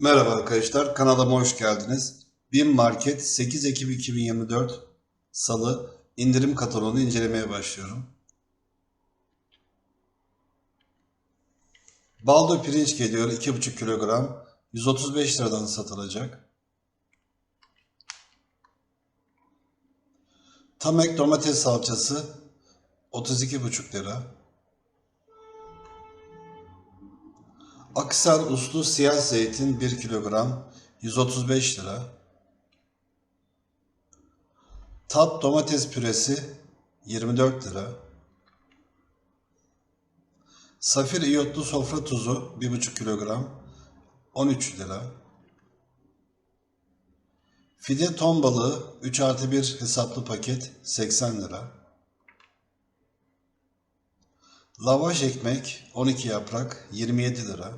Merhaba arkadaşlar, kanalıma hoş geldiniz. BİM Market 8 Ekim 2024 Salı indirim kataloğunu incelemeye başlıyorum. Baldo pirinç geliyor 2,5 kilogram 135 liradan satılacak. Tamek domates salçası 32,5 lira. Aksar uslu siyah zeytin 1 kilogram 135 lira. Tat domates püresi 24 lira. Safir iyotlu sofra tuzu 1,5 kilogram 13 lira. Fide ton balığı 3 artı 1 hesaplı paket 80 lira. Lavaş ekmek 12 yaprak 27 lira.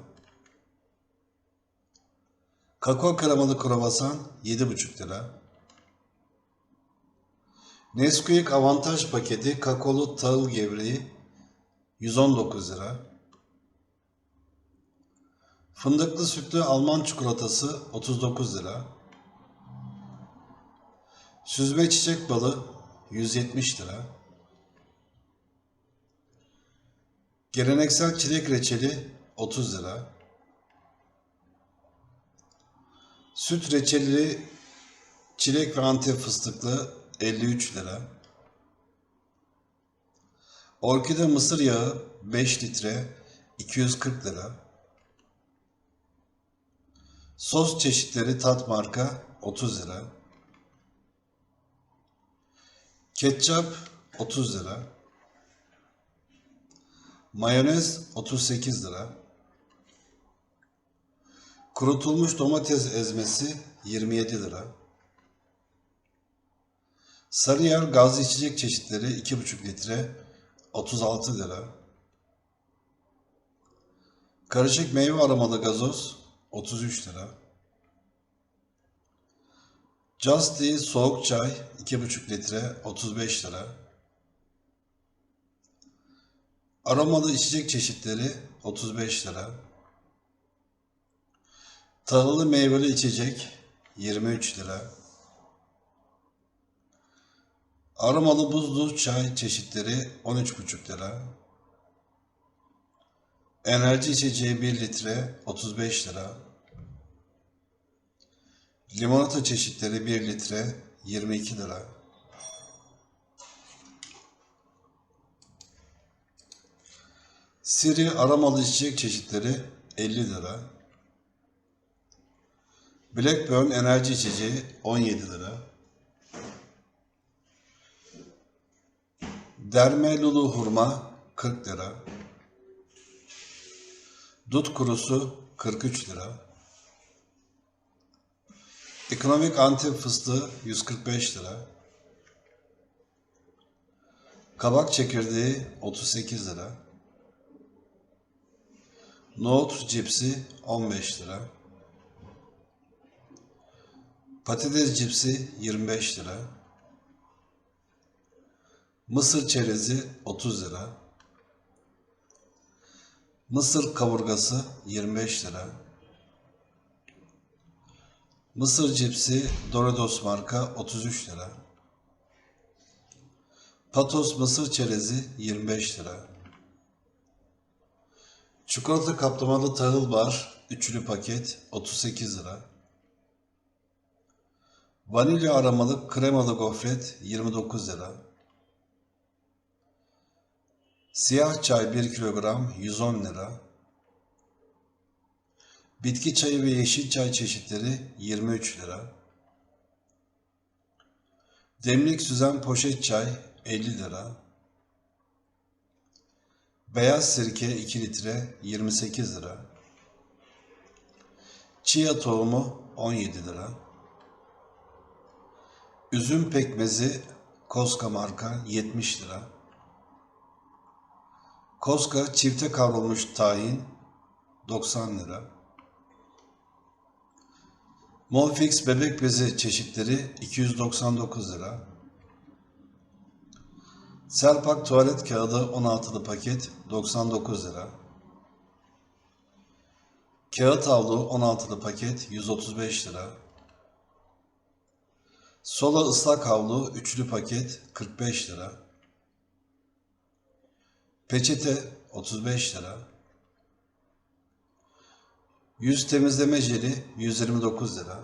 Kakao kremalı kruvasan 7,5 lira. Nesquik avantaj paketi kakaolu tahıl gevreği 119 lira. Fındıklı sütlü Alman çikolatası 39 lira. Süzme çiçek balı 170 lira. Geleneksel çilek reçeli 30 lira. Süt reçeli çilek ve antep fıstıklı 53 lira. Orkide mısır yağı 5 litre 240 lira. Sos çeşitleri tat marka 30 lira. Ketçap 30 lira. Mayonez 38 lira. Kurutulmuş domates ezmesi 27 lira. Sarıyer gazlı içecek çeşitleri 2,5 litre 36 lira. Karışık meyve aromalı gazoz 33 lira. Just Tea soğuk çay 2,5 litre 35 lira. Aromalı içecek çeşitleri 35 lira. Tahıllı meyveli içecek 23 lira. Aromalı buzlu çay çeşitleri 13,5 lira. Enerji içeceği 1 litre 35 lira. Limonata çeşitleri 1 litre 22 lira. Siri aromalı içecek çeşitleri 50 lira. Blackburn enerji içeceği 17 lira. Derme Lulu hurma 40 lira. Dut kurusu 43 lira. Ekonomik antep fıstığı 145 lira. Kabak çekirdeği 38 lira. Nohut cipsi 15 lira. Patates cipsi 25 lira. Mısır çerezi 30 lira. Mısır kavurgası 25 lira. Mısır cipsi Doritos marka 33 lira. Patos mısır çerezi 25 lira. Çikolata kaplamalı tahıl bar üçlü paket 38 lira. Vanilya aromalı kremalı gofret 29 lira. Siyah çay 1 kilogram 110 lira. Bitki çayı ve yeşil çay çeşitleri 23 lira. Demlik süzen poşet çay 50 lira. Beyaz sirke 2 litre 28 lira. Chia tohumu 17 lira. Üzüm pekmezi Koska marka 70 lira. Koska çifte kavrulmuş tahin 90 lira. Molfix bebek bezi çeşitleri 299 lira. Selpak tuvalet kağıdı 16'lı paket 99 lira. Kağıt havlu 16'lı paket 135 lira. Sola ıslak havlu üçlü paket 45 lira. Peçete 35 lira. Yüz temizleme jeli 129 lira.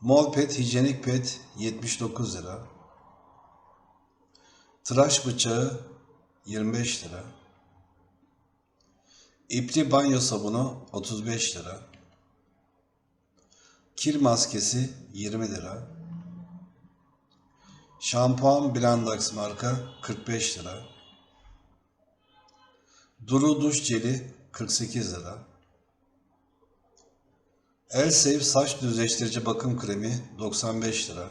Mol pet hijyenik pet 79 lira. Tıraş bıçağı 25 lira. İpli banyo sabunu 35 lira. Kir maskesi 20 lira. Şampuan Blendax marka 45 lira. Duru duş jeli 48 lira. Elsave saç düzleştirici bakım kremi 95 lira.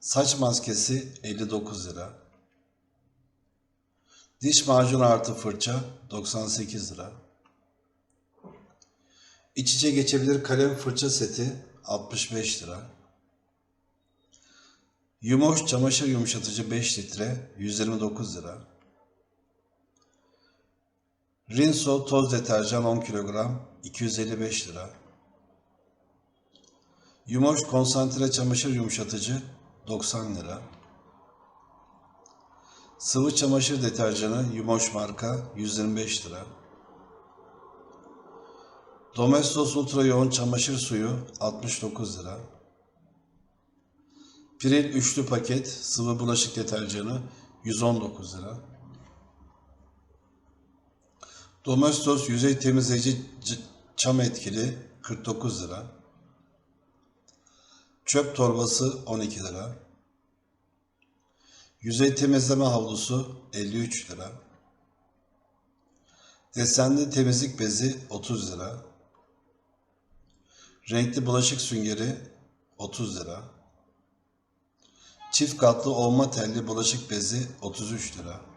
Saç maskesi 59 lira. Diş macunu artı fırça 98 lira. İç içe geçebilir kalem fırça seti 65 lira. Yumoş çamaşır yumuşatıcı 5 litre 129 lira. Rinso toz deterjan 10 kilogram 255 lira. Yumoş konsantre çamaşır yumuşatıcı 90 lira. Sıvı çamaşır deterjanı Yumoş marka 125 lira. Domestos Ultra Yoğun Çamaşır Suyu 69 lira. Piril üçlü paket sıvı bulaşık deterjanı 119 lira. Domestos yüzey temizleyici çam etkili 49 lira. Çöp torbası 12 lira. Yüzey temizleme havlusu 53 lira. Desenli temizlik bezi 30 lira. Renkli bulaşık süngeri 30 lira. Çift katlı olma telli bulaşık bezi 33 lira.